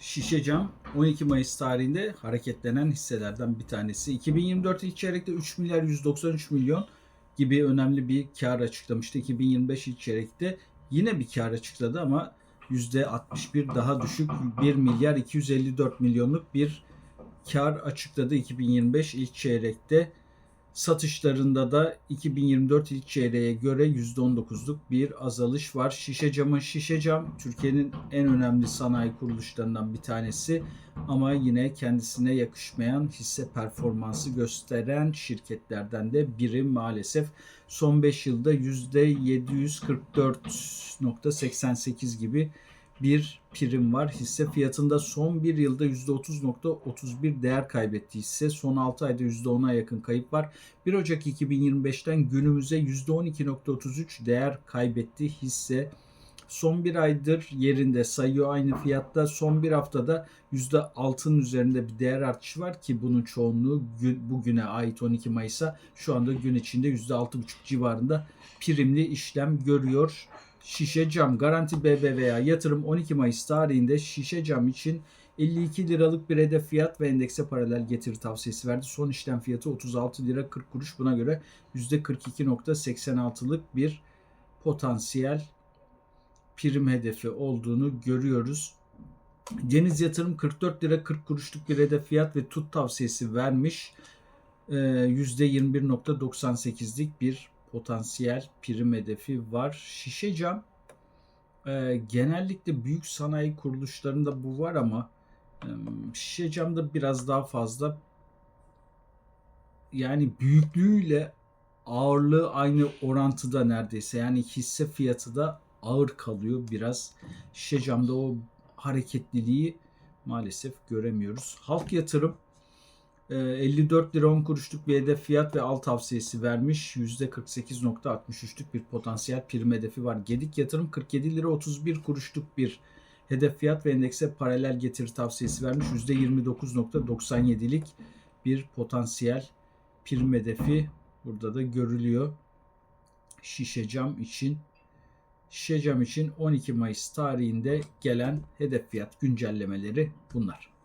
Şişe Cam 12 Mayıs tarihinde hareketlenen hisselerden bir tanesi. 2024 ilk çeyrekte 3 milyar 193 milyon gibi önemli bir kar açıklamıştı. 2025 ilk çeyrekte yine bir kar açıkladı ama %61 daha düşük 1 milyar 254 milyonluk bir kar açıkladı 2025 ilk çeyrekte. Satışlarında da 2024 ilk çeyreğe göre %19'luk bir azalış var. Şişe camın şişe cam Türkiye'nin en önemli sanayi kuruluşlarından bir tanesi ama yine kendisine yakışmayan hisse performansı gösteren şirketlerden de biri maalesef. Son 5 yılda %744.88 gibi bir prim var. Hisse fiyatında son bir yılda %30.31 değer kaybetti hisse. Son 6 ayda %10'a yakın kayıp var. 1 Ocak 2025'ten günümüze %12.33 değer kaybetti hisse. Son bir aydır yerinde sayıyor aynı fiyatta. Son bir haftada %6'nın üzerinde bir değer artışı var ki bunun çoğunluğu gün, bugüne ait 12 Mayıs'a şu anda gün içinde %6.5 civarında primli işlem görüyor. Şişe cam garanti BBVA yatırım 12 Mayıs tarihinde şişe cam için 52 liralık bir hedef fiyat ve endekse paralel getiri tavsiyesi verdi. Son işlem fiyatı 36 lira 40 kuruş. Buna göre %42.86'lık bir potansiyel prim hedefi olduğunu görüyoruz. Deniz Yatırım 44 lira 40 kuruşluk bir hedef fiyat ve tut tavsiyesi vermiş. Ee, %21.98'lik bir potansiyel prim hedefi var. Şişe cam e, genellikle büyük sanayi kuruluşlarında bu var ama e, şişe camda biraz daha fazla yani büyüklüğüyle ağırlığı aynı orantıda neredeyse. Yani hisse fiyatı da ağır kalıyor biraz. Şişe camda o hareketliliği maalesef göremiyoruz. Halk yatırım 54 lira 10 kuruşluk bir hedef fiyat ve al tavsiyesi vermiş. %48.63'lük bir potansiyel prim hedefi var. Gedik yatırım 47 lira 31 kuruşluk bir hedef fiyat ve endekse paralel getiri tavsiyesi vermiş. %29.97'lik bir potansiyel prim hedefi burada da görülüyor. Şişe cam için Şişe cam için 12 Mayıs tarihinde gelen hedef fiyat güncellemeleri bunlar.